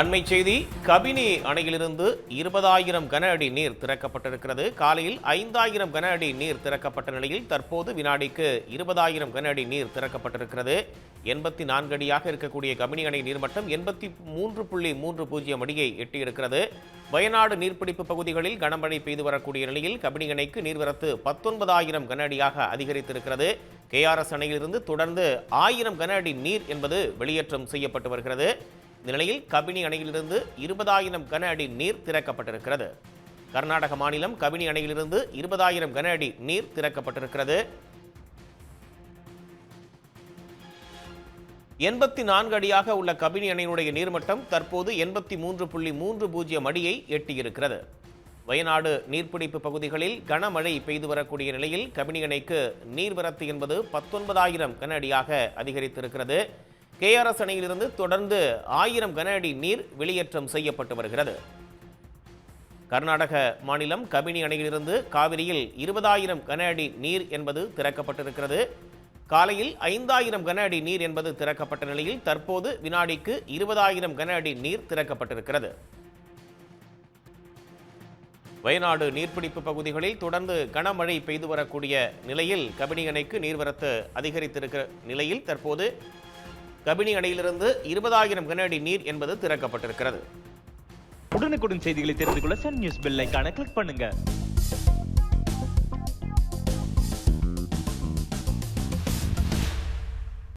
அண்மை செய்தி கபினி அணையிலிருந்து இருபதாயிரம் கன அடி நீர் திறக்கப்பட்டிருக்கிறது. காலையில் ஐந்தாயிரம் கன அடி நீர் திறக்கப்பட்ட நிலையில் தற்போது வினாடிக்கு இருபதாயிரம் கன அடி நீர் திறக்கப்பட்டிருக்கிறது. எண்பத்தி நான்கு அடியாக இருக்கக்கூடிய கபினி அணை நீர்மட்டம் எண்பத்தி மூன்று புள்ளி மூன்று பூஜ்ஜியம் அடியை எட்டியிருக்கிறது. வயநாடு நீர்பிடிப்பு பகுதிகளில் கனமழை பெய்து வரக்கூடிய நிலையில் கபினி அணைக்கு நீர்வரத்து பத்தொன்பதாயிரம் கன அடியாக அதிகரித்திருக்கிறது. கேஆர்எஸ் அணையிலிருந்து தொடர்ந்து ஆயிரம் கன அடி நீர் என்பது வெளியேற்றம் செய்யப்பட்டு வருகிறது. இந்த நிலையில் கபினி அணையிலிருந்து இருபதாயிரம் கன அடி நீர் திறக்கப்பட்டிருக்கிறது. கர்நாடக மாநிலம் கபினி அணையிலிருந்து இருபதாயிரம் கன அடி நீர் திறக்கப்பட்டிருக்கிறது. எண்பத்தி நான்கு அடியாக உள்ள கபினி அணையினுடைய நீர்மட்டம் தற்போது எண்பத்தி மூன்று புள்ளி மூன்று பூஜ்ஜியம் அடியை எட்டியிருக்கிறது. வயநாடு நீர்பிடிப்பு பகுதிகளில் கனமழை பெய்து வரக்கூடிய நிலையில் கபினி அணைக்கு நீர்வரத்து என்பது பத்தொன்பதாயிரம் கன அடியாக அதிகரித்திருக்கிறது. கேஆர்எஸ் அணையிலிருந்து தொடர்ந்து ஆயிரம் கன அடி நீர் வெளியேற்றம் செய்யப்பட்டு வருகிறது. கர்நாடக மாநிலம் கபினி அணையிலிருந்து காவிரியில் இருபதாயிரம் கன அடி நீர் என்பது திறக்கப்பட்டிருக்கிறது. காலையில் ஐந்தாயிரம் கன அடி நீர் என்பது திறக்கப்பட்ட நிலையில் தற்போது வினாடிக்கு இருபதாயிரம் கன அடி நீர் திறக்கப்பட்டிருக்கிறது. வயநாடு நீர்பிடிப்பு பகுதிகளில் தொடர்ந்து கனமழை பெய்து வரக்கூடிய நிலையில் கபினி அணைக்கு நீர்வரத்து அதிகரித்திருக்கிற நிலையில் தற்போது கபினி அணையிலிருந்து இருபதாயிரம் கன அடி நீர் என்பது திறக்கப்பட்டிருக்கிறது. உடனுக்குடன் செய்திகளை தெரிந்து கொள்ள சன் நியூஸ் பெல் ஐக்கான கிளிக் பண்ணுங்க.